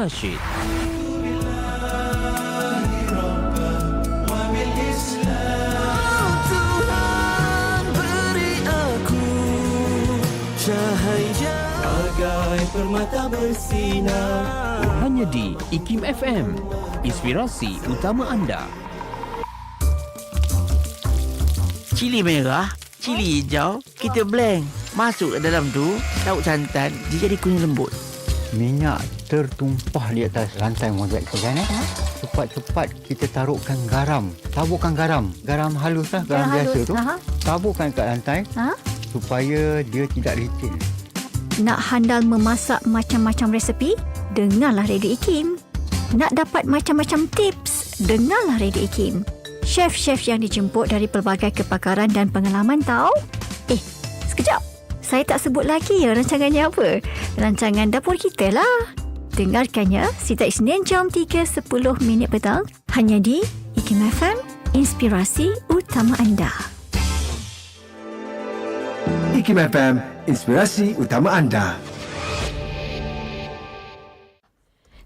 Nasyid. permata bersinar Hanya di IKIM FM. Inspirasi utama anda. Cili merah, cili hijau, kita blend. Masuk ke dalam tu, lauk santan, dia jadi kuning lembut. Minyak tertumpah di atas lantai mozek tu eh. Cepat-cepat kita taruhkan garam. Taburkan garam. Garam halus lah, garam, Garam biasa halus, tu. aha. Taburkan kat lantai Ha? supaya dia tidak licin. Nak handal memasak macam-macam resepi? Dengarlah Radio Ikim. Nak dapat macam-macam tips? Dengarlah Radio Ikim. Chef-chef yang dijemput dari pelbagai kepakaran dan pengalaman tahu? Saya tak sebut lagi ya rancangannya apa. Rancangan dapur kita lah. Dengarkannya setiap Isnin jam 3.10 minit petang hanya di Ikim FM, inspirasi utama anda. IKIM FM Inspirasi utama anda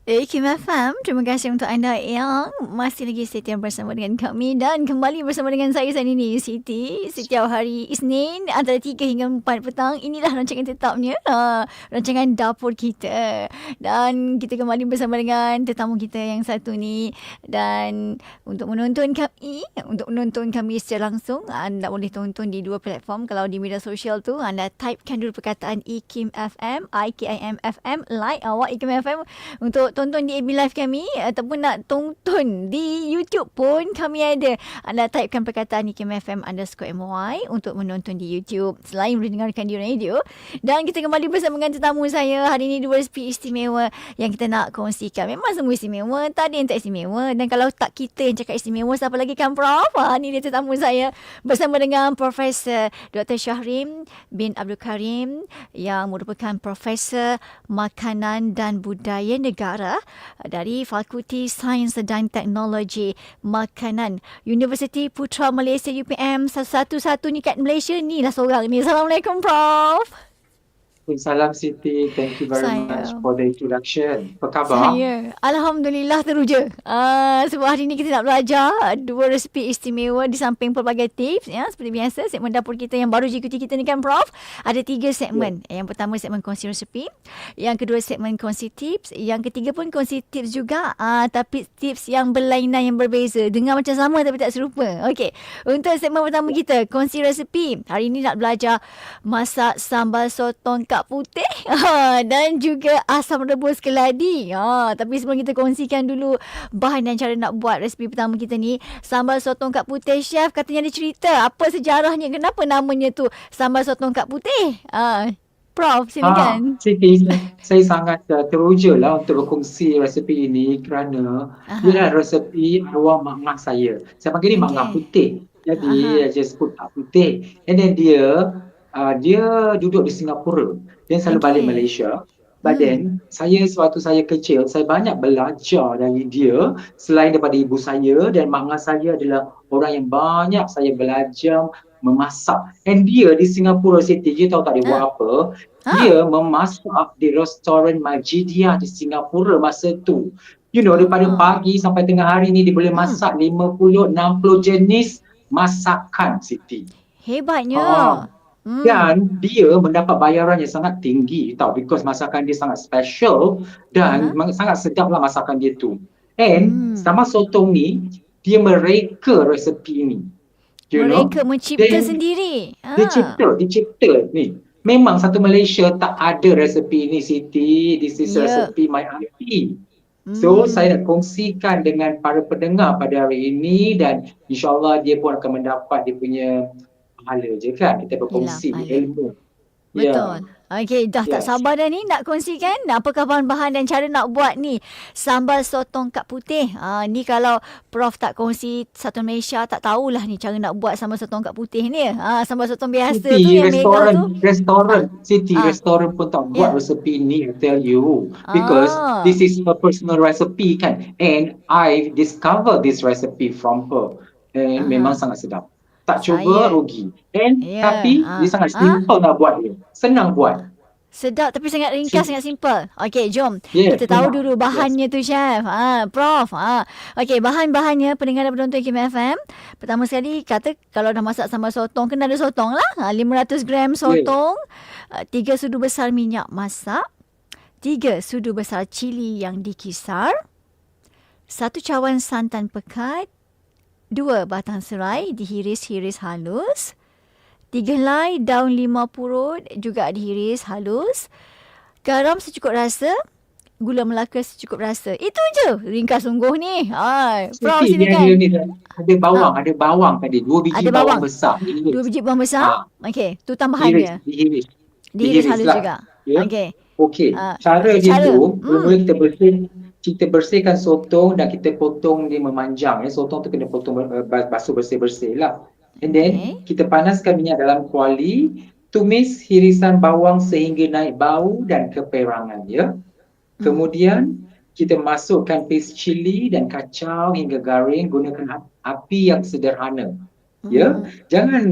Ikim FM, terima kasih untuk anda yang masih lagi setia bersama dengan kami dan kembali bersama dengan saya saat ini Siti. Setiap hari Isnin antara 3 hingga 4 petang inilah rancangan tetapnya uh, rancangan dapur kita. Dan kita kembali bersama dengan tetamu kita yang satu ni. Dan untuk menonton kami untuk menonton kami secara langsung anda boleh tonton di dua platform. Kalau di media sosial tu anda typekan dulu perkataan IKIM FM IKIM FM like awak IKIM FM untuk tonton di AB Live kami ataupun nak tonton di YouTube pun kami ada. Anda typekan perkataan IKIM FM underscore MY untuk menonton di YouTube selain boleh dengarkan di radio. Dan kita kembali bersama dengan tetamu saya hari ini dua resipi istimewa yang kita nak kongsikan. Memang semua istimewa, tak ada yang tak istimewa. Dan kalau tak kita yang cakap istimewa, siapa lagi kan Prof? Ha, ni dia tetamu saya bersama dengan Profesor Dr. Syahrim bin Abdul Karim yang merupakan Profesor Makanan dan Budaya Negara dari Fakulti Sains dan Teknologi Makanan Universiti Putra Malaysia UPM satu-satu ni kat Malaysia ni lah seorang ni. Assalamualaikum Prof. Salam Siti, thank you very Saya- much for the introduction. Apa khabar? Saya Alhamdulillah teruja. Uh, sebab hari ni kita nak belajar dua resipi istimewa di samping pelbagai tips ya seperti biasa segmen dapur kita yang baru ikuti kita ni kan Prof. Ada tiga segmen. Yeah. Yang pertama segmen kongsi resepi, yang kedua segmen kongsi tips, yang ketiga pun kongsi tips juga uh, tapi tips yang berlainan yang berbeza. Dengar macam sama tapi tak serupa. Okey. Untuk segmen pertama kita kongsi resepi. Hari ni nak belajar masak sambal sotong kak putih ha, dan juga asam rebus keladi. Ha, tapi sebelum kita kongsikan dulu bahan dan cara nak buat resipi pertama kita ni, sambal sotong kak putih chef katanya ada cerita. Apa sejarahnya? Kenapa namanya tu sambal sotong kak putih? Ha, Prof, silakan. Ah, Siti, saya sangat uh, teruja lah untuk berkongsi resepi ini kerana Aha. dia adalah resepi arwah mak-mak saya. Saya panggil dia Okey. mak-mak putih. Jadi, Aha. I just put mak putih. And then dia, uh, dia duduk di Singapura. Dia selalu Okey. balik Malaysia. But Hmm. then, saya sewaktu saya kecil, saya banyak belajar dari dia selain daripada ibu saya dan mak saya adalah orang yang banyak saya belajar memasak. And dia di Singapura City, dia tahu tak dia buat apa? Ah. Dia memasak di restoran Majidia di Singapura masa tu. You know, daripada Ah. pagi sampai tengah hari ni dia boleh Hmm. masak 50, 60 jenis masakan Siti. Hebatnya. Ah. Hmm. Dan dia mendapat bayaran yang sangat tinggi tau because masakan dia sangat special dan uh sangat sedap lah masakan dia tu. And Hmm. sama sotong ni dia mereka resepi ni. You know? Mereka mencipta Dia- sendiri. Ha. Dia cipta, dia cipta ni. Memang satu Malaysia tak ada resepi ni Siti. This is Ya. resepi my auntie. So Hmm. saya nak kongsikan dengan para pendengar pada hari ini dan insyaAllah dia pun akan mendapat dia punya pahala je kan. Kita berkongsi pahala. ilmu. Ya. Betul. Okey, dah tak Yes. sabar dah ni nak kongsikan apakah bahan-bahan dan cara nak buat ni sambal sotong kak putih. Ha, ni kalau Prof tak kongsi satu Malaysia tak tahulah ni cara nak buat sambal sotong kak putih ni. Ha, sambal sotong biasa tu Siti, yang mega restoran, tu. restoran, Siti, Ah. restoran pun tak buat Ya. resepi ni, I tell you. Because Ah. this is a personal recipe kan. And I discover this recipe from her. And memang sangat sedap. Tak cuba Saya- rugi. And Ya, tapi ah. dia sangat Ah. simple nak buat dia. Senang buat. Sedap tapi sangat ringkas, sangat simple. Okey, jom. Yes, kita tahu memang. dulu bahannya tu, Chef. Ha, Prof. Ha. Okey, bahan-bahannya pendengar dan penonton Kim FM. Pertama sekali, kata kalau dah masak sambal sotong, kena ada sotong lah. Ha, 500 gram sotong. Uh, 3 sudu besar minyak masak. 3 sudu besar cili yang dikisar. Satu cawan santan pekat. Dua batang serai dihiris-hiris halus. Tiga helai daun lima purut juga dihiris halus. Garam secukup rasa. Gula melaka secukup rasa. Itu je. Ringkas sungguh ni. Ha, Prof Siti, dia, silakan. dia, dia, ada bawang, ada bawang tadi. Dua biji Ada bawang, bawang. besar. Dua biji bawang besar. Ah. Okey, tu Dihiris, tambahannya. dihiris. Dihiris dihiris halus lah. juga. Ya. Okey. Okey. Ah, Cara dia cara. tu, Hmm. mula-mula kita bersih kita bersihkan sotong dan kita potong dia memanjang. Ya. Sotong tu kena potong uh, bas- basuh bersih-bersih lah. And then Okey. kita panaskan minyak dalam kuali, tumis hirisan bawang sehingga naik bau dan keperangan ya. Kemudian kita masukkan paste cili dan kacau hingga garing gunakan ap- api yang sederhana. Ya. Hmm. Jangan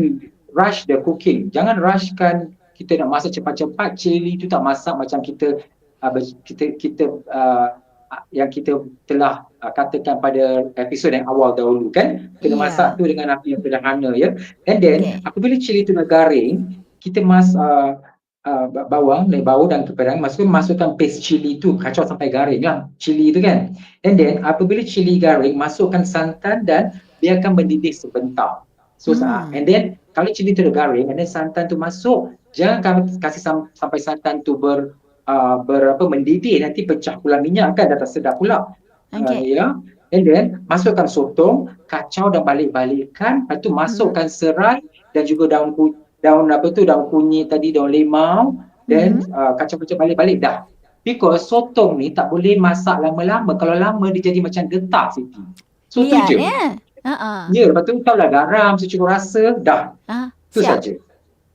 rush the cooking. Jangan rushkan kita nak masak cepat-cepat. Cili tu tak masak macam kita uh, kita kita uh, yang kita telah uh, katakan pada episod yang awal dahulu kan. Kena Ya. masak tu dengan api yang sederhana ya. And then Okay. apabila cili tu dah garing, kita mas uh, uh, bawang, naik bau dan keperangan masukkan masukkan paste cili tu kacau sampai garing lah cili tu kan. And then apabila cili garing, masukkan santan dan biarkan mendidih sebentar. So Hmm. and then kalau cili tu dah garing and then santan tu masuk, jangan kasih sam- sampai santan tu ber uh, berapa mendidih nanti pecah pula minyak kan dah tak sedap pula. Okey. Uh, ya. And then masukkan sotong, kacau dan balik-balikkan, lepas tu masukkan serai dan juga daun ku, daun apa tu daun kunyit tadi, daun limau dan uh, kacau-kacau balik-balik dah. Because sotong ni tak boleh masak lama-lama. Kalau lama dia jadi macam getah Siti. So tu Lihat je. ya. Ha ah. Ya, lepas tu tahulah garam secukup rasa, dah. Ah, Tu saja.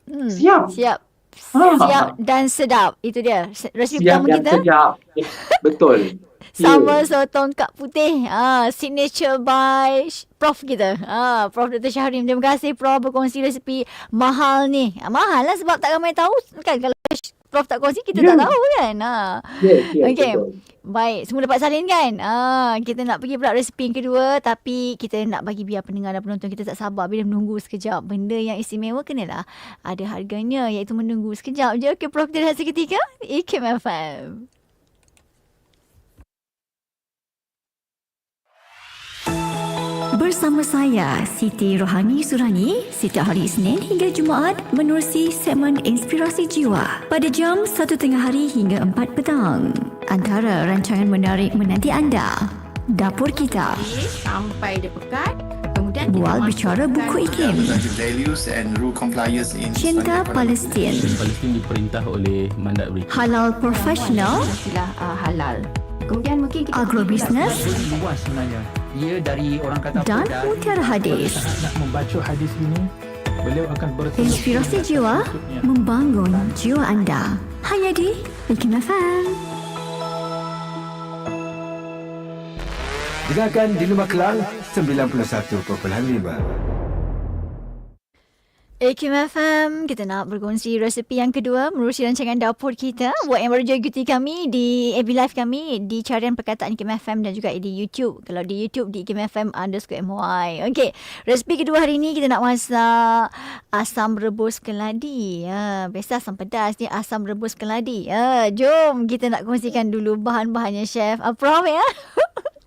Hmm. Siap. Siap. Ah. Siap dan sedap. Itu dia. Resep Siap pertama dan kita. sedap. Betul. Sambal Ya. sotong kak putih. Ah, signature by Prof kita. Ah, Prof Dr. Syahrim. Terima kasih Prof berkongsi resepi mahal ni. Ah, mahal lah sebab tak ramai tahu kan kalau Prof tak kongsi kita Ya. tak tahu kan. Ah. Yes, yes, Okey. betul. Baik, semua dapat salin kan? Ah, kita nak pergi pula resepi yang kedua tapi kita nak bagi biar pendengar dan penonton kita tak sabar bila menunggu sekejap. Benda yang istimewa kenalah ada harganya iaitu menunggu sekejap je. Okey, Prof kita rehat seketika. IKIM FM. Bersama saya, Siti Rohani Surani, setiap hari Isnin hingga Jumaat menerusi segmen Inspirasi Jiwa pada jam 1 tengah hari hingga 4 petang. Antara rancangan menarik menanti anda. Dapur kita, sampai dia pekat kemudian kita bual bicara buku in cinta Palestin, Palestin diperintah oleh mandat British. halal profesional, istilah uh, halal kemudian mungkin kita agrobisnes luas sebenarnya. Dia dari orang kata dan apa, mutiara hadis. nak membaca hadis ini, beliau akan bertemu Inspirasi jiwa membangun jiwa anda. Hanya di IKIM FM. Dengarkan di Lembah Kelang 91.5. IKIM FM, kita nak berkongsi resepi yang kedua menerusi rancangan dapur kita. Buat yang baru je ikuti kami di FB Live kami di carian perkataan IKIM FM dan juga di YouTube. Kalau di YouTube di IKIM FM underscore MY. Okey, resepi kedua hari ni kita nak masak asam rebus keladi. Ya, biasa asam pedas ni asam rebus keladi. Ya, jom kita nak kongsikan dulu bahan-bahannya chef. Uh, ya.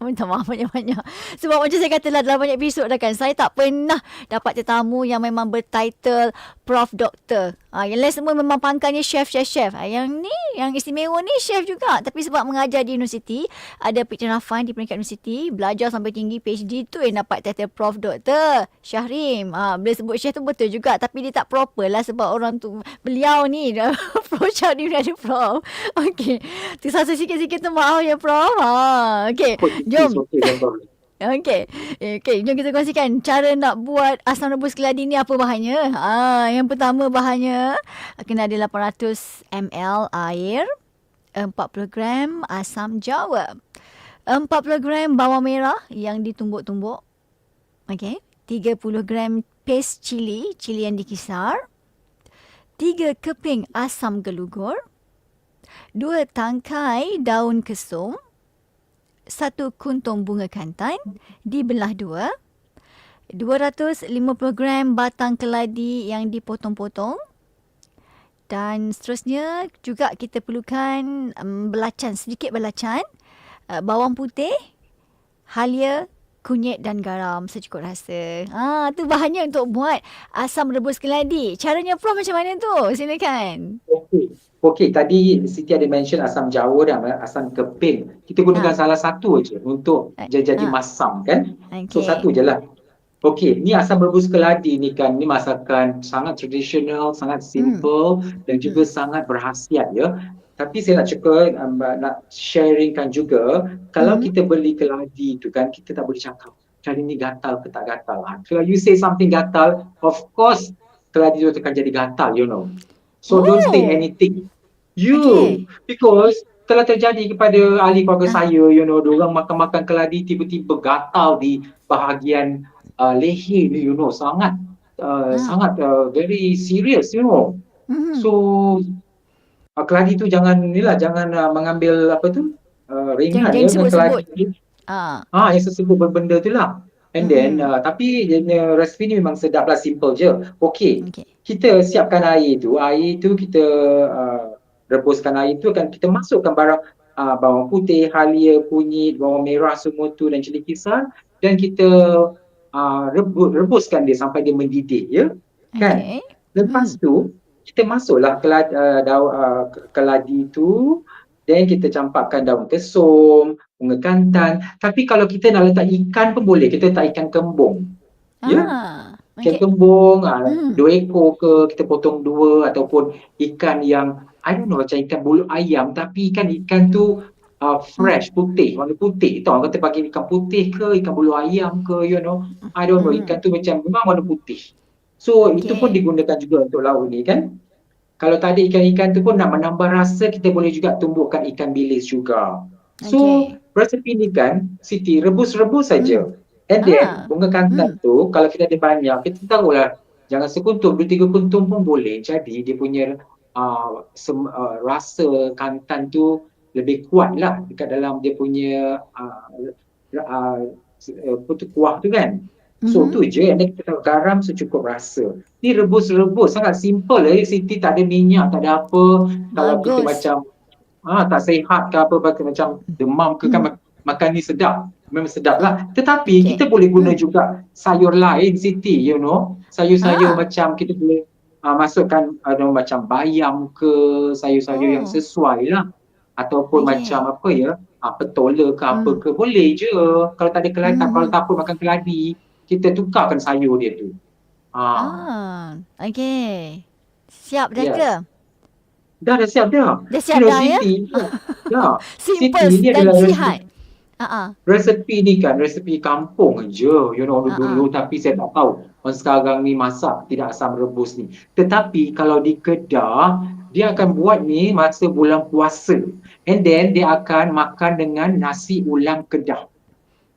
Minta maaf banyak-banyak. Sebab macam saya katalah dalam banyak episod dah kan. Saya tak pernah dapat tetamu yang memang bertitle Prof Doktor. Ha, yang lain semua memang pangkalnya chef, chef, chef. Ha, yang ni, yang istimewa ni chef juga. Tapi sebab mengajar di universiti, ada piktirafan di peringkat universiti, belajar sampai tinggi PhD tu yang dapat title Prof Doktor. Syahrim. Ha, boleh sebut chef tu betul juga. Tapi dia tak proper lah sebab orang tu, beliau ni, Prof Syahrim ni ada Prof. Okey. Tersasa sikit-sikit tu maaf ya Prof. Ha, okey. Jom. Betul. Okey. Eh, Okey, jom kita kongsikan cara nak buat asam rebus keladi ni apa bahannya. Ah, yang pertama bahannya kena ada 800 ml air, 40 gram asam jawa, 40 gram bawang merah yang ditumbuk-tumbuk. Okey. 30 gram paste cili, cili yang dikisar. 3 keping asam gelugur. dua tangkai daun kesum, satu kuntung bunga kantan dibelah dua, 250 gram batang keladi yang dipotong-potong dan seterusnya juga kita perlukan um, belacan, sedikit belacan, uh, bawang putih, halia, kunyit dan garam secukup rasa. Ah, tu bahannya untuk buat asam rebus keladi. Caranya Prof macam mana tu? Silakan. Okey. Okey, tadi Siti ada mention asam jawa dan asam keping. Kita gunakan Ha. salah satu aja untuk Ha. jadi jadi Ha. masam kan? So Okey. satu je lah. Okey, ni asam rebus keladi ni kan, ni masakan sangat tradisional, sangat simple dan juga sangat berkhasiat ya. Tapi saya nak cakap, um, nak sharingkan juga, kalau Hmm. kita beli keladi tu kan, kita tak boleh cakap, keladi ni gatal ke tak gatal. Ha, kalau you say something gatal, of course keladi tu akan jadi gatal, you know. So don't Oh. say anything. You, Okey. because telah terjadi kepada ahli keluarga Ah. saya, you know, diorang makan-makan keladi tiba-tiba gatal di bahagian uh, leher you know, sangat uh, Ah. sangat uh, very serious, you know. Mhm. So uh, keladi tu jangan inilah jangan uh, mengambil apa tu uh, ringan Jangan- ya jangan keladi. Ah. Ah yang sebut benda tu lah. And then Mhm. uh, tapi punya resipi ni memang sedap lah simple je. Okey. Okey. Kita siapkan air tu. Air tu kita uh, rebuskan air tu kan kita masukkan barang uh, bawang putih, halia, kunyit, bawang merah semua tu dan cili kisar dan kita uh, rebus, rebuskan dia sampai dia mendidih ya. Kan? Okey. Lepas Hmm. tu kita masuklah keladi, uh, daun uh, keladi tu dan kita campakkan daun kesum, bunga kantan. Tapi kalau kita nak letak ikan pun boleh. Kita letak ikan kembung. Ya. Ah. Ikan kembung, uh, Hmm. dua ekor ke kita potong dua ataupun ikan yang I don't know macam ikan bulu ayam tapi ikan ikan tu uh, fresh putih warna putih orang kata pakai ikan putih ke ikan bulu ayam ke you know I don't know Hmm. ikan tu macam memang warna putih so itu Okey. pun digunakan juga untuk lauk ni kan kalau tak ada ikan-ikan tu pun nak menambah rasa kita boleh juga tumbuhkan ikan bilis juga so Okey. resepi ni kan Siti rebus-rebus saja and then Ah. bunga kantan tu kalau kita ada banyak kita taruhlah jangan sekuntum. Dua tiga kuntum pun boleh. Jadi dia punya uh, sem, uh, rasa kantan tu lebih kuat lah dekat dalam dia punya uh, uh, apa tu kuah tu kan. So Mhm. tu je then kita taruh garam secukup rasa. Ni rebus-rebus. Sangat simple eh Siti tak ada minyak tak ada apa. Kalau kita Bagus. macam ah tak sihat ke apa macam demam ke kan mak- makan ni sedap memang sedap lah tetapi Okey. kita boleh guna juga sayur lain Siti you know sayur-sayur Ah. macam kita boleh uh, masukkan ada macam bayam ke sayur-sayur yang Oh. sesuai lah ataupun Okey. macam apa ya uh, petola ke apa Hmm. ke boleh je kalau tak ada keladi Hmm. kalau tak apa makan keladi kita tukarkan sayur dia tu ah Ah. Okey. Siap dah Yes. ke? dah dah siap dah Dah siap You know, dah ya? Siti, ya Simple Siti, dan adalah sihat. Ah ah. resepi ni kan resepi kampung je you know dulu tapi saya tak tahu orang sekarang ni masak tidak asam rebus ni tetapi kalau di Kedah dia akan buat ni masa bulan puasa and then dia akan makan dengan nasi ulam Kedah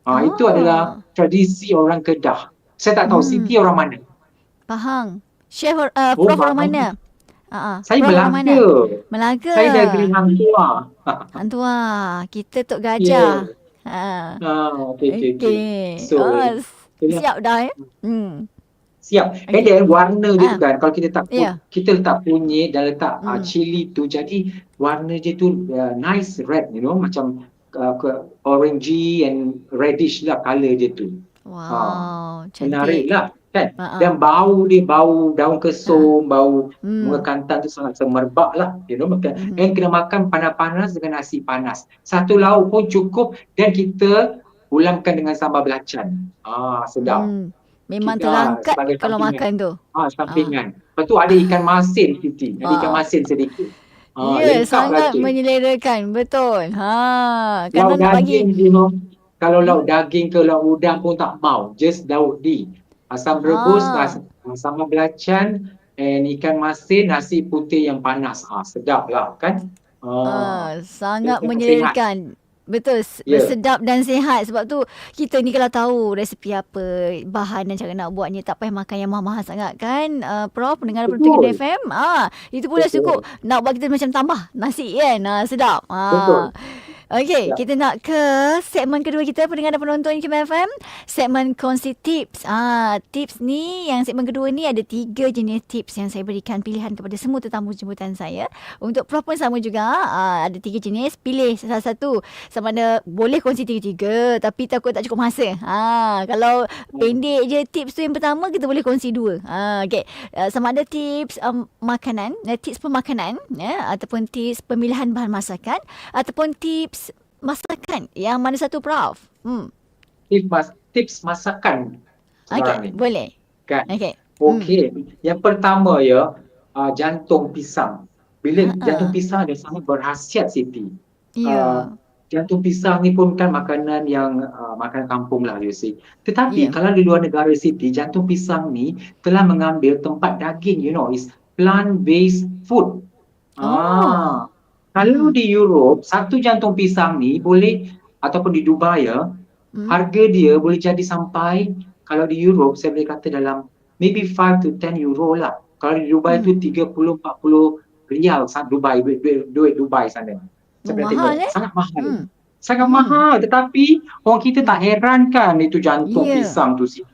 ha, itu Ah. adalah tradisi orang Kedah saya tak tahu Hmm. Siti orang mana Faham. Chef uh, Oh, Prof orang mana? Ah. saya Prof orang mana? Melaka Melaka. saya dari Hang Tuah Hang Tua. Kita Tok Gajah. Ha. ah, okay, okay, okay. Okey. So, oh, itulah. siap dah ya? Hmm. Siap. And Okey. then warna dia Ah. tu kan kalau kita letak Ya. kita letak kunyit dan letak uh, Hmm. cili tu jadi warna dia tu uh, nice red you know macam uh, orangey and reddish lah colour dia tu. Wow, Menarik cantik. lah kan. Ha. Dan bau dia bau daun kesum, bau Hmm. bunga kantan tu sangat semerbak lah you know makan Mhm. and kena makan panas-panas dengan nasi panas. Satu lauk pun cukup dan kita ulamkan dengan sambal belacan. Ah sedap. Hmm. Memang Kita, terangkat sebagai kalau sampingan. makan tu. Ah, sampingan. Lepas tu ada ikan masin Siti. Ada Ah. ikan masin sedikit. Ah, ya, lengkap sangat lah tu. menyelerakan. Betul. Ha, kalau nak bagi daging, you know, kalau lauk daging ke lauk udang pun tak mau. Just lauk di. Asam rebus, Ah. as, sambal belacan, and ikan masin, nasi putih yang panas. Ah, sedap lah kan? Ah. Ah, sangat Dia menyelerakan. Betul. Yeah. Ya. Bersedap dan sihat. Sebab tu kita ni kalau tahu resepi apa, bahan dan cara nak buatnya tak payah makan yang mahal-mahal sangat kan. Uh, Prof, pendengar Betul. FM. Ah, itu pun dah Betul. cukup nak buat kita macam tambah nasi kan. Ah, sedap. Ah. Betul. Okey, Ya. kita nak ke segmen kedua kita pendengar dan penonton Kim FM. Segmen kongsi tips. Ah, tips ni yang segmen kedua ni ada tiga jenis tips yang saya berikan pilihan kepada semua tetamu jemputan saya. Untuk Prof pun sama juga. Ah, ada tiga jenis. Pilih salah satu. Sama ada boleh kongsi tiga-tiga tapi takut tak cukup masa. Ah, kalau pendek je tips tu yang pertama kita boleh kongsi dua. Ah, okey. Uh, sama ada tips um, makanan, uh, tips pemakanan ya ataupun tips pemilihan bahan masakan ataupun tips masakan. Yang mana satu Prof? Hmm. Tips, mas, tips masakan Okey, boleh. Kan? Okey. Okey. Yang pertama ya, uh, jantung pisang. Bila Ha-ha. jantung pisang dia sangat berkhasiat Siti. Ya. Ah, jantung pisang ni pun kan makanan yang uh, makanan kampung lah you see. Tetapi Ya. kalau di luar negara Siti, jantung pisang ni telah mengambil tempat daging you know, is plant based food. Oh. Ah. Kalau di Europe, satu jantung pisang ni boleh ataupun di Dubai ya, Hmm. harga dia boleh jadi sampai kalau di Europe saya boleh kata dalam maybe 5 to 10 euro lah. Kalau di Dubai Hmm. tu 30 40 rial sa- Dubai duit, duit, duit Dubai sana. Saya Oh, mahal, tengok. eh? Sangat mahal. Hmm. Sangat Hmm. mahal tetapi orang kita tak herankan itu jantung Ya. pisang tu Siti.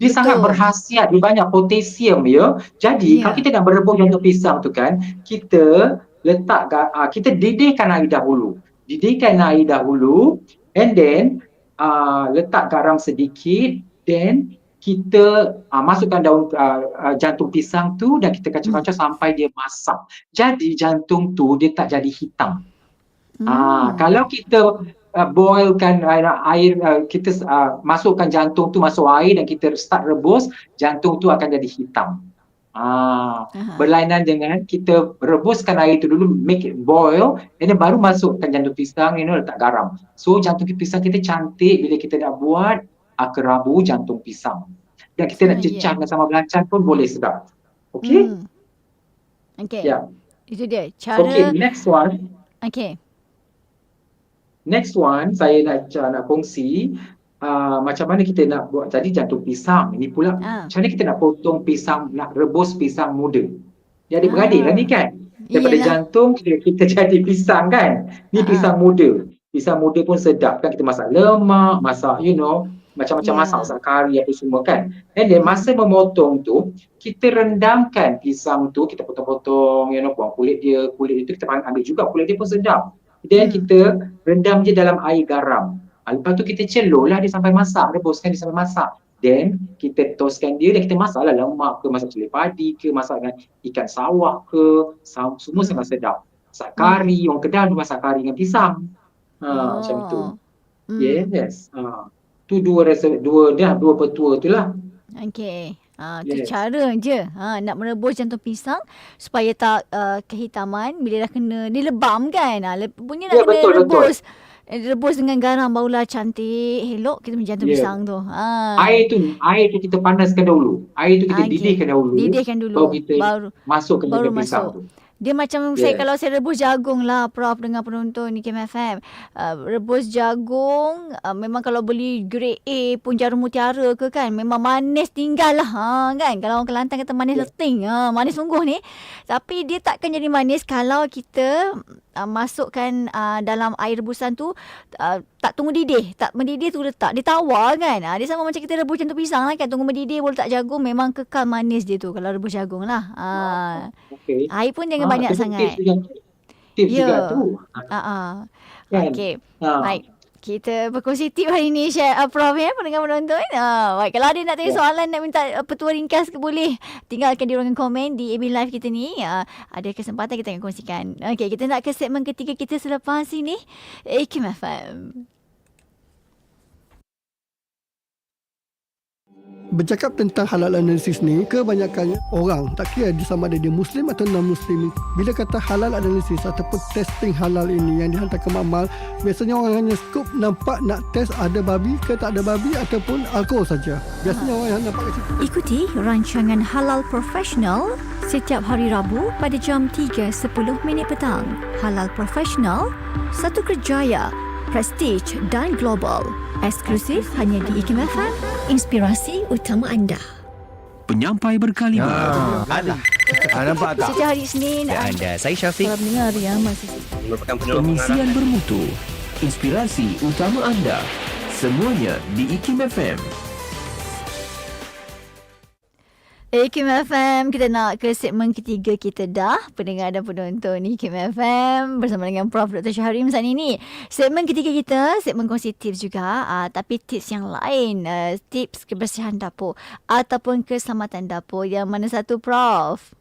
Dia Betul. sangat berkhasiat, dia banyak potasium ya. Jadi Ya. kalau kita nak merebus jantung pisang tu kan, kita letak uh, kita didihkan air dahulu. Didihkan air dahulu and then uh, letak garam sedikit then kita uh, masukkan daun uh, uh, jantung pisang tu dan kita kacau-kacau sampai dia masak. Jadi jantung tu dia tak jadi hitam. Hmm. Ah, kalau kita uh, boilkan air, air uh, kita uh, masukkan jantung tu masuk air dan kita start rebus, jantung tu akan jadi hitam. Ah, Aha. berlainan dengan kita rebuskan air tu dulu make it boil and then baru masukkan jantung pisang you know letak garam. So jantung pisang kita cantik bila kita nak buat uh, kerabu jantung pisang. Dan kita nak Ah, ya. cecah dengan sambal belacan pun boleh sedap. Okay? Hmm. Okey. Ya. Itu dia Okay, cara next one. Okey. Next one saya nak nak kongsi uh, macam mana kita nak buat tadi jantung pisang. Ini pula Ah. macam mana kita nak potong pisang, nak rebus pisang muda. Jadi beradik lah ni kan. Daripada Iyalah. jantung kita, kita jadi pisang kan. Ni Ah. pisang muda. Pisang muda pun sedap kan kita masak lemak, masak you know, macam-macam masak, masak kari apa semua kan. And then masa memotong tu, kita rendamkan pisang tu, kita potong-potong, you know, buang kulit dia, kulit itu kita ambil juga, kulit dia pun sedap. Then Hmm. kita rendam je dalam air garam. Ah, Lepas tu kita celur lah dia sampai masak, rebuskan dia sampai masak. Then kita toskan dia dan kita masak lah lemak ke, masak cili padi ke, masak dengan ikan sawah ke, sam- semua Hmm. sangat sedap. Masak kari, orang Kedah tu masak kari dengan pisang. Ha, Oh. macam tu. Hmm. Yes. Ha. Tu dua rasa dua dah dua petua tu lah. Okey. Ha, tu Yes. cara je. Ha, nak merebus jantung pisang supaya tak uh, kehitaman bila dah kena dia lebam kan. Ha, le, punya nak Ya, kena betul, betul. rebus. Eh, Rebus dengan garam barulah cantik, elok kita punya jantung Ya. pisang tu. Ha. Air tu air tu kita panaskan dahulu. Air tu kita Okey. didihkan dahulu. Didihkan dulu. Baru kita Baru masukkan baru dalam pisang masuk. tu. Dia macam saya Yes. kalau saya rebus jagung lah Prof dengan penonton ni KMFM. Uh, rebus jagung uh, memang kalau beli grade A pun jarum mutiara ke kan memang manis tinggal lah ha, kan. Kalau orang Kelantan kata manis Ya. leting. Ha, manis sungguh ni. Tapi dia takkan jadi manis kalau kita uh, masukkan uh, dalam air rebusan tu uh, tak tunggu didih. Tak mendidih tu letak. Dia tawar kan. Ha, dia sama macam kita rebus jantung pisang lah kan. Tunggu mendidih baru letak jagung memang kekal manis dia tu kalau rebus jagung lah. Ha. Okey. Air pun jangan Ah, banyak sangat. Tips, juga- tips Ya. juga tu. Ha ah. Kan? Okey. Ha. Baik. Kita berkongsi tip hari ni share uh, Prof ya pendengar penonton. Uh, baik kalau ada nak tanya Ya. soalan nak minta uh, petua ringkas ke boleh tinggalkan di ruangan komen di AB Live kita ni. Uh, ada kesempatan kita akan kongsikan. Okey, kita nak ke segmen ketiga kita selepas ini. Ikim FM. Bercakap tentang halal analisis ni, kebanyakannya orang tak kira dia sama ada dia Muslim atau non-Muslim. Bila kata halal analisis ataupun testing halal ini yang dihantar ke makmal, biasanya orang hanya skop nampak nak test ada babi ke tak ada babi ataupun alkohol saja. Biasanya orang yang nampak situ. Ikuti rancangan Halal Professional setiap hari Rabu pada jam 3.10 minit petang. Halal Professional, satu kerjaya prestige dan global. Eksklusif hanya di IKIM FM, inspirasi utama anda. Penyampai berkaliber. Alah. Ah, nampak tak? Setiap hari Isnin, anda, saya Syafiq. kalau dengar ya masih Pengisian bermutu. Inspirasi utama anda. Semuanya di IKIM FM. IKIM FM, kita nak ke segmen ketiga kita dah. Pendengar dan penonton IKIM FM bersama dengan Prof. Dr. Syahrim saat ini. Segmen ketiga kita, segmen kongsi tips juga. Uh, tapi tips yang lain, uh, tips kebersihan dapur ataupun keselamatan dapur. Yang mana satu, Prof?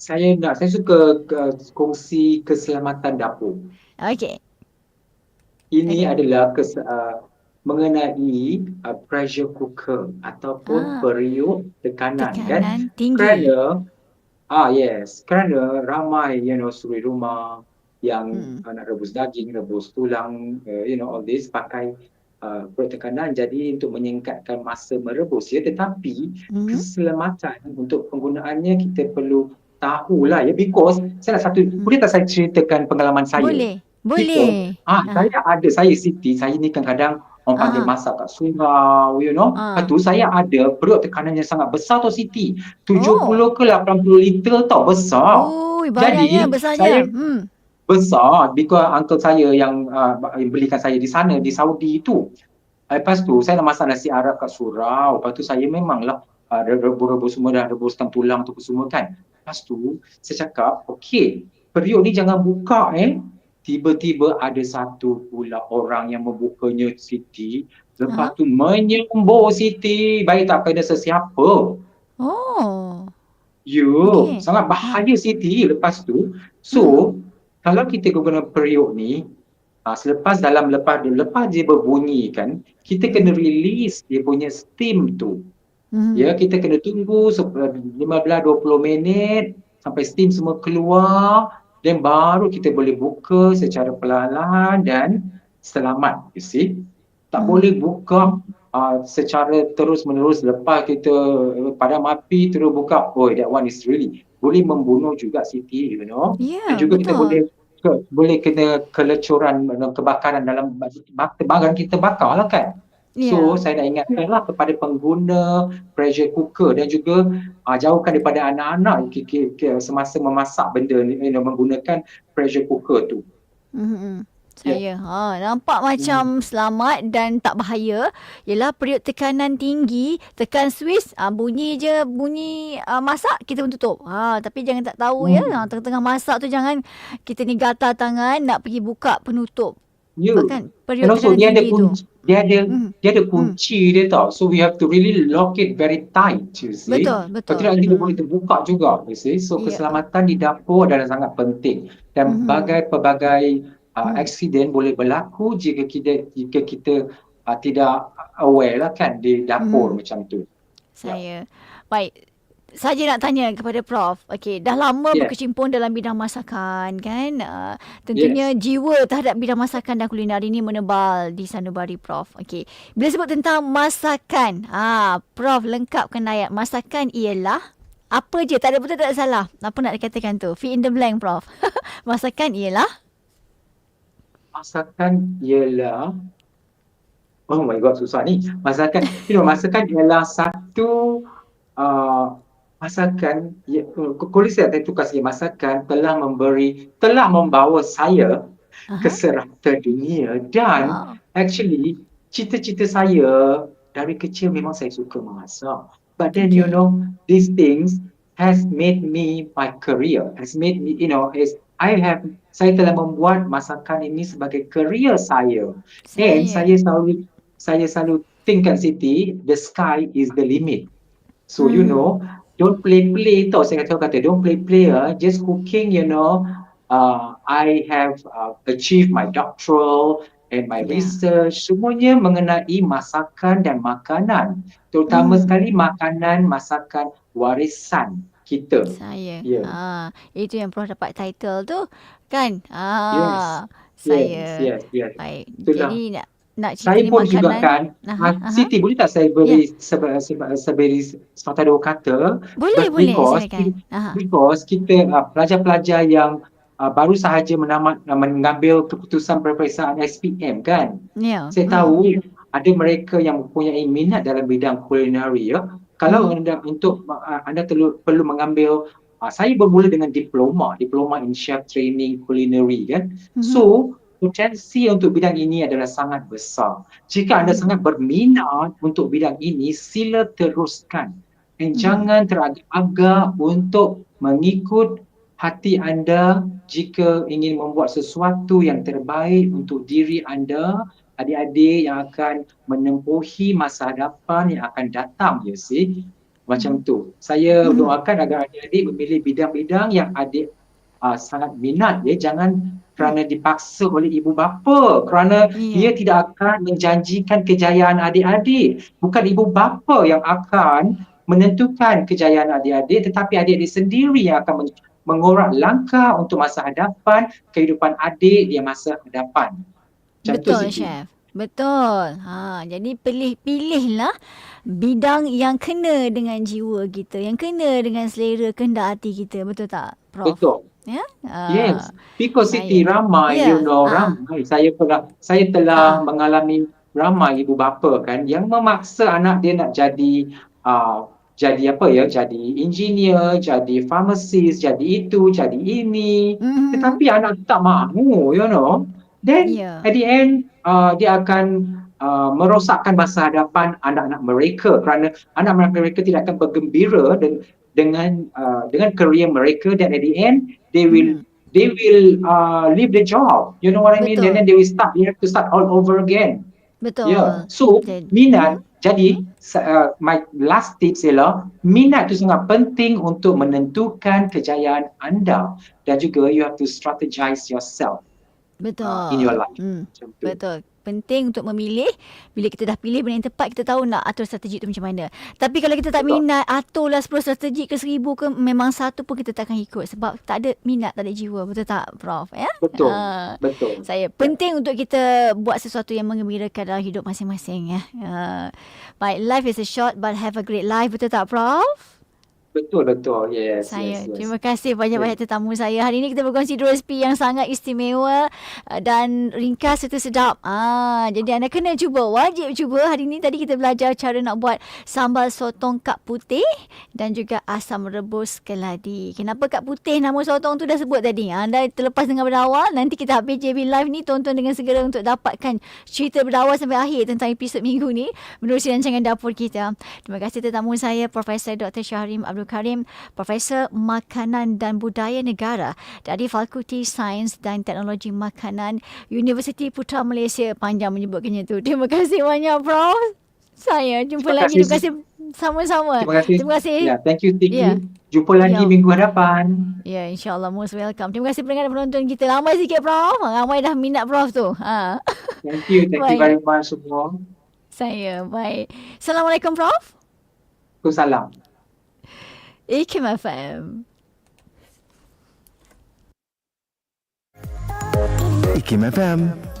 Saya nak, saya suka uh, kongsi keselamatan dapur. Okey. Ini Okey. adalah kes, uh, mengenai uh, pressure cooker ataupun Ah. periuk tekanan, kan? Tekanan tinggi. Kerana ah yes, kerana ramai you know suri rumah yang Hmm. uh, nak rebus daging, rebus tulang, uh, you know all this pakai uh, perut tekanan jadi untuk menyingkatkan masa merebus ya tetapi Mhm. keselamatan untuk penggunaannya kita perlu tahulah ya because saya nak satu boleh tak saya ceritakan pengalaman saya Boleh. Boleh. Ah, Ah. saya ada, saya Siti, saya ni kadang-kadang orang panggil masak kat surau, you know. Lepas tu saya ada perut tekanan yang sangat besar tau Siti. 70 ke 80 liter tau, besar. Oh, barangnya besarnya. saya- Hmm. Besar because uncle saya yang uh, belikan saya di sana, di Saudi tu. Lepas tu saya nak masak nasi Arab kat surau. Lepas tu saya memanglah uh, rebus-rebus semua dah rebuskan tulang tu semua kan. Lepas tu saya cakap, okey, periuk ni jangan buka eh. Tiba-tiba ada satu pula orang yang membukanya Siti. Lepas tu menyembur Siti. Baik tak kena sesiapa. Oh. You, Okey. sangat bahaya Siti lepas tu. So, kalau kita guna periuk ni, uh, selepas dalam lepas lepas dia berbunyi kan, kita kena release dia punya steam tu. Hmm. Ya, kita kena tunggu se- 15-20 minit sampai steam semua keluar dan baru kita boleh buka secara perlahan dan selamat, you see. Tak Hmm. boleh buka uh, secara terus menerus lepas kita uh, padam api terus buka. Oh, that one is really boleh membunuh juga Siti, you know. Ya, Dan juga kita betul. boleh ke, boleh kena kelecuran uh, kebakaran dalam bak- barang kita bakar lah kan. Ya. So saya nak ingatkanlah kepada pengguna pressure cooker dan juga uh, jauhkan daripada anak-anak semasa memasak benda ni you know, menggunakan pressure cooker tu. Hmm. Ya. Saya ha, nampak macam selamat dan tak bahaya. Ialah periuk tekanan tinggi, tekan switch, ah, bunyi je bunyi ah, masak kita pun tutup. Ha, tapi jangan tak tahu ya, Hmm. ha, tengah-tengah masak tu jangan kita ni gatal tangan nak pergi buka penutup. Ya. Bahkan periuk And also dia ada tu. kunci, dia ada Hmm. dia ada kunci dia tau. So we have to really lock it very tight, you see. Betul, betul. Kalau tidak nanti dia boleh terbuka juga, you see. So Ya. keselamatan di dapur adalah sangat penting dan Mhm. bagai pelbagai uh, Hmm. accident boleh berlaku jika kita jika kita uh, tidak aware lah kan di dapur Mhm. macam tu. Saya. Baik. Saja nak tanya kepada Prof. Okey, dah lama Yeah. berkecimpung dalam bidang masakan kan? Uh, tentunya jiwa terhadap bidang masakan dan kulinari ini menebal di sanubari Prof. Okey. Bila sebut tentang masakan, ah Prof lengkapkan ayat. Masakan ialah apa je, tak ada betul tak ada salah. Apa nak dikatakan tu? Fill in the blank Prof. masakan ialah Masakan ialah Oh my god susah ni. Masakan you know masakan ialah satu uh, masakan ya, kalau saya akan tukar sikit. Masakan telah memberi telah membawa saya ke serata dunia. Dan Wow. actually cita-cita saya dari kecil memang saya suka memasak but then you know these things has made me my career. Has made me you know is I have saya telah membuat masakan ini sebagai career saya. And saya selalu saya selalu thinkkan Siti the sky is the limit. So you Hmm. know don't play play tau saya kata kata don't play play ah just cooking you know uh, I have uh, achieved my doctoral and my Yeah. research semuanya mengenai masakan dan makanan terutama Hmm. sekali makanan masakan warisan kita Saya. Ya. Ah, itu yang Prof dapat title tu kan? Yes. Ah, saya. yes yes Baik. Itulah. Jadi nak nak cerita saya ni pun juga makanan. kan Aha, uh, aha. Siti boleh tak saya beri seba, seba, seberi sepatah dua kata Boleh, boleh because silakan. Aha. because kita uh, pelajar-pelajar yang uh, baru sahaja menamat uh, mengambil keputusan peperiksaan SPM kan. Ya. Saya tahu ada mereka yang mempunyai minat dalam bidang kulineri ya. Kalau anda untuk uh, anda perlu perlu mengambil uh, saya bermula dengan diploma, diploma in chef training culinary kan. So potensi untuk bidang ini adalah sangat besar. Jika anda sangat berminat untuk bidang ini, sila teruskan. Dan jangan teragak-agak untuk mengikut hati anda jika ingin membuat sesuatu yang terbaik untuk diri anda, adik-adik yang akan menempuhi masa hadapan yang akan datang, ya sih. Macam tu. Saya doakan agar adik-adik memilih bidang-bidang yang adik uh, sangat minat ya. Jangan kerana dipaksa oleh ibu bapa kerana Ya. ia tidak akan menjanjikan kejayaan adik-adik bukan ibu bapa yang akan menentukan kejayaan adik-adik tetapi adik-adik sendiri yang akan men- mengorak langkah untuk masa hadapan kehidupan adik di masa hadapan macam tu Betul, Siti. Chef. Betul. Ha, jadi pilih pilihlah bidang yang kena dengan jiwa kita, yang kena dengan selera kehendak hati kita. Betul tak, Prof? betul Ya? Ha. Yes, because Siti saya- ramai Ya, you know ah. ramai. Saya pernah saya telah mengalami ramai ibu bapa kan yang memaksa anak dia nak jadi uh, jadi apa ya, jadi engineer, jadi pharmacist, jadi itu, jadi ini. Mhm. Tetapi anak tak mahu, you know. Then Ya. at the end uh, dia akan uh, merosakkan masa hadapan anak-anak mereka kerana anak-anak mereka tidak akan bergembira dengan dengan uh, dengan career mereka dan at the end they will they will uh, leave the job you know what I mean Hmm. Betul. and then they will start they have to start all over again Betul. yeah so Jadi- minat jadi sa- uh, my last tips ialah minat itu sangat penting untuk menentukan kejayaan anda dan juga you have to strategize yourself Betul. uh, in your life Hmm. tu. Betul. Penting untuk memilih. Bila kita dah pilih benda yang tepat, kita tahu nak atur strategi tu macam mana. Tapi kalau kita tak Betul. minat, aturlah 10 strategi ke 1000 ke, memang satu pun kita takkan ikut. Sebab tak ada minat, tak ada jiwa. Betul tak, Prof? Ya? betul Ah. betul saya penting untuk kita buat sesuatu yang mengembirakan dalam hidup masing-masing ya. Uh, baik, life is a short but have a great life. Betul tak, Prof? Betul betul yes Saya yes, yes. terima kasih banyak-banyak tetamu saya. Hari ini kita berkongsi dua resipi yang sangat istimewa uh, dan ringkas serta sedap. Ah, jadi anda kena cuba, wajib cuba. Hari ini tadi kita belajar cara nak buat sambal sotong kak putih dan juga asam rebus keladi. Kenapa kak putih nama sotong tu dah sebut tadi. Ah, Anda terlepas dengan berawal, nanti kita habis JB Live ni tonton dengan segera untuk dapatkan cerita berawal sampai akhir tentang episod minggu ni menerusi rancangan dapur kita. Terima kasih tetamu saya Profesor Dr. Syahrim Abdul Karim, Profesor Makanan dan Budaya Negara dari Fakulti Sains dan Teknologi Makanan Universiti Putra Malaysia. Panjang menyebutkannya tu. Terima kasih banyak Prof. Saya jumpa Terima lagi. Terima kasih sama-sama. Terima kasih. Terima kasih. Ya, thank you Tiki. Ya. Jumpa lagi Ya. minggu hadapan. Ya, insyaAllah most welcome. Terima kasih pendengar dan penonton kita. Ramai sikit Prof. Ramai dah minat Prof tu. Ha. Thank you. Thank you Baik. very much semua. Saya, baik. Assalamualaikum Prof. Salam. Ikim FM. IKIM FM